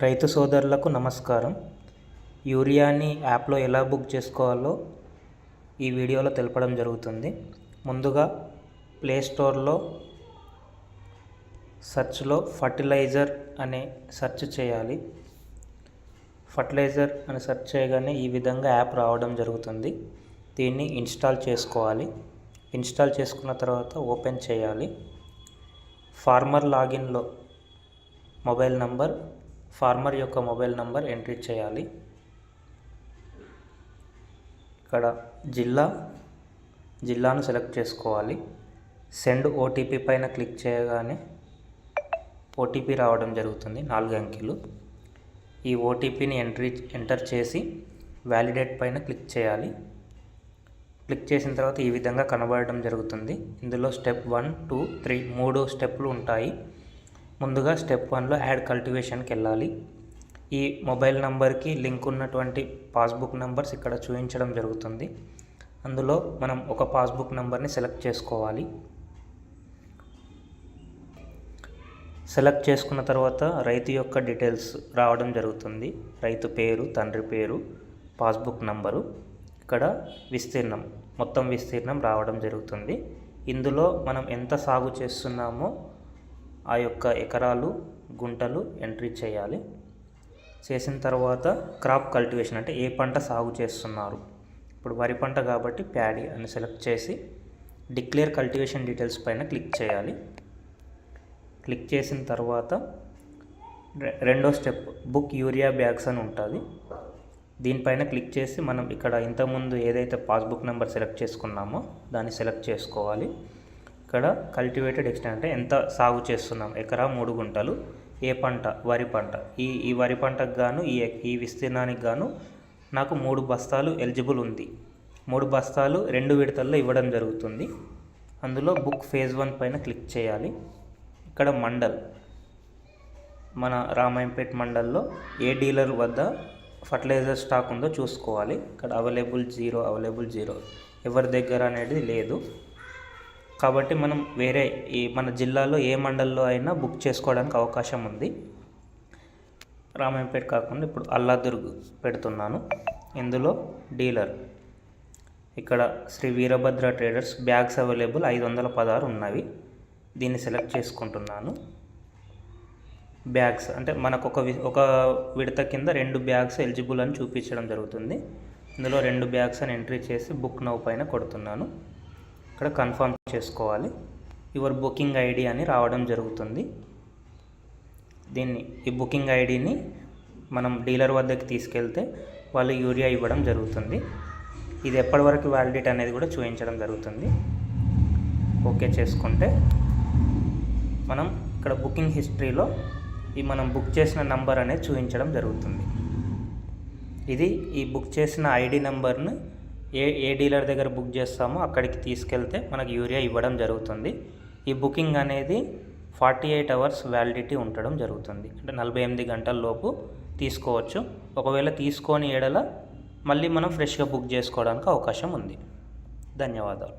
రైతు సోదరులకు నమస్కారం. యూరియాని యాప్లో ఎలా బుక్ చేసుకోవాలో ఈ వీడియోలో తెలపడం జరుగుతుంది. ముందుగా ప్లే స్టోర్లో సెర్చ్లో ఫర్టిలైజర్ అనే సెర్చ్ చేయాలి. ఫర్టిలైజర్ అని సెర్చ్ చేయగానే ఈ విధంగా యాప్ రావడం జరుగుతుంది. దీన్ని ఇన్స్టాల్ చేసుకోవాలి. ఇన్స్టాల్ చేసుకున్న తర్వాత ఓపెన్ చేయాలి. ఫార్మర్ లాగిన్లో మొబైల్ నంబర్ ఫార్మర్ యొక్క మొబైల్ నంబర్ ఎంట్రీ చేయాలి. ఇక్కడ జిల్లా జిల్లాను సెలెక్ట్ చేసుకోవాలి. సెండ్ ఓటీపీ పైన క్లిక్ చేయగానే ఓటీపీ రావడం జరుగుతుంది నాలుగు అంకెలు. ఈ ఓటీపీని ఎంట్రీ ఎంటర్ చేసి వ్యాలిడేట్ పైన క్లిక్ చేయాలి. క్లిక్ చేసిన తర్వాత ఈ విధంగా కనబడడం జరుగుతుంది. ఇందులో స్టెప్ వన్ టూ త్రీ మూడు స్టెప్లు ఉంటాయి. ముందుగా స్టెప్ వన్లో యాడ్ కల్టివేషన్కి వెళ్ళాలి. ఈ మొబైల్ నంబర్కి లింక్ ఉన్నటువంటి పాస్బుక్ నంబర్స్ ఇక్కడ చూపించడం జరుగుతుంది. అందులో మనం ఒక పాస్బుక్ నంబర్ని సెలెక్ట్ చేసుకోవాలి. సెలెక్ట్ చేసుకున్న తర్వాత రైతు యొక్క డీటెయిల్స్ రావడం జరుగుతుంది. రైతు పేరు తండ్రి పేరు పాస్బుక్ నంబరు ఇక్కడ విస్తీర్ణం మొత్తం విస్తీర్ణం రావడం జరుగుతుంది. ఇందులో మనం ఎంత సాగు చేస్తున్నామో ఆ యొక్క ఎకరాలు గుంటలు ఎంట్రీ చేయాలి. చేసిన తర్వాత క్రాప్ కల్టివేషన్ అంటే ఏ పంట సాగు చేస్తున్నారు. ఇప్పుడు వరి పంట కాబట్టి ప్యాడీ అని సెలెక్ట్ చేసి డిక్లేర్ కల్టివేషన్ డీటెయిల్స్ పైన క్లిక్ చేయాలి. క్లిక్ చేసిన తర్వాత రెండో స్టెప్ బుక్ యూరియా బ్యాగ్స్ అని ఉంటుంది. దీనిపైన క్లిక్ చేసి మనం ఇక్కడ ఇంతకుముందు ఏదైతే పాస్బుక్ నెంబర్ సెలెక్ట్ చేసుకున్నామో దాన్ని సెలెక్ట్ చేసుకోవాలి. ఇక్కడ కల్టివేటెడ్ ఎక్స్టెంట్ అంటే ఎంత సాగు చేస్తున్నాం? ఎకరా మూడు గుంటలు. ఏ పంట? వరి పంట. ఈ ఈ వరి పంటకు గాను ఈ ఈ విస్తీర్ణానికి గాను నాకు మూడు బస్తాలు ఎలిజిబుల్ ఉంది. మూడు బస్తాలు రెండు విడతల్లో ఇవ్వడం జరుగుతుంది. అందులో బుక్ ఫేజ్ వన్ పైన క్లిక్ చేయాలి. ఇక్కడ మండల్. మన రామాయంపేట్ మండల్లో ఏ డీలర్ వద్ద ఫర్టిలైజర్ స్టాక్ ఉందో చూసుకోవాలి. ఇక్కడ అవైలబుల్ జీరో అవైలబుల్ జీరో. ఎవరి దగ్గర అనేది లేదు. కాబట్టి మనం వేరే ఈ మన జిల్లాలో ఏ మండల్లో అయినా బుక్ చేసుకోవడానికి అవకాశం ఉంది. రామాయంపేట కాకుండా ఇప్పుడు అల్లాదుర్గ్ పెడుతున్నాను. ఇందులో డీలర్. ఇక్కడ Shri Veerabhadra traders bags available ఐదు వందల పదహారు ఉన్నవి. దీన్ని సెలెక్ట్ చేసుకుంటున్నాను. బ్యాగ్స్ అంటే మనకు ఒక ఒక విడత కింద రెండు బ్యాగ్స్ ఎలిజిబుల్ అని చూపించడం జరుగుతుంది. ఇందులో రెండు బ్యాగ్స్ అని ఎంట్రీ చేసి బుక్ నౌ పైన కొడుతున్నాను. ఇక్కడ కన్ఫర్మ్ చేసుకోవాలి. యువర్ బుకింగ్ ఐడి అని రావడం జరుగుతుంది. దీన్ని ఈ బుకింగ్ ఐడిని మనం డీలర్ వద్దకు తీసుకెళ్తే వాళ్ళు యూరియా ఇవ్వడం జరుగుతుంది. ఇది ఎప్పటివరకు వ్యాలిడిటీ అనేది కూడా చూపించడం జరుగుతుంది. ఓకే చేసుకుంటే మనం ఇక్కడ బుకింగ్ హిస్టరీలో ఈ మనం బుక్ చేసిన నంబర్ అనేది చూపించడం జరుగుతుంది. ఇది ఈ బుక్ చేసిన ఐడి నెంబర్ని ఏ ఏ డీలర్ దగ్గర బుక్ చేస్తామో అక్కడికి తీసుకెళ్తే మనకు యూరియా ఇవ్వడం జరుగుతుంది. ఈ బుకింగ్ అనేది ఫార్టీ ఎయిట్ అవర్స్ వ్యాలిడిటీ ఉండడం జరుగుతుంది. అంటే నలభై ఎనిమిది గంటల లోపు తీసుకోవచ్చు. ఒకవేళ తీసుకొని ఏడల మళ్ళీ మనం ఫ్రెష్గా బుక్ చేసుకోవడానికి అవకాశం ఉంది. ధన్యవాదాలు.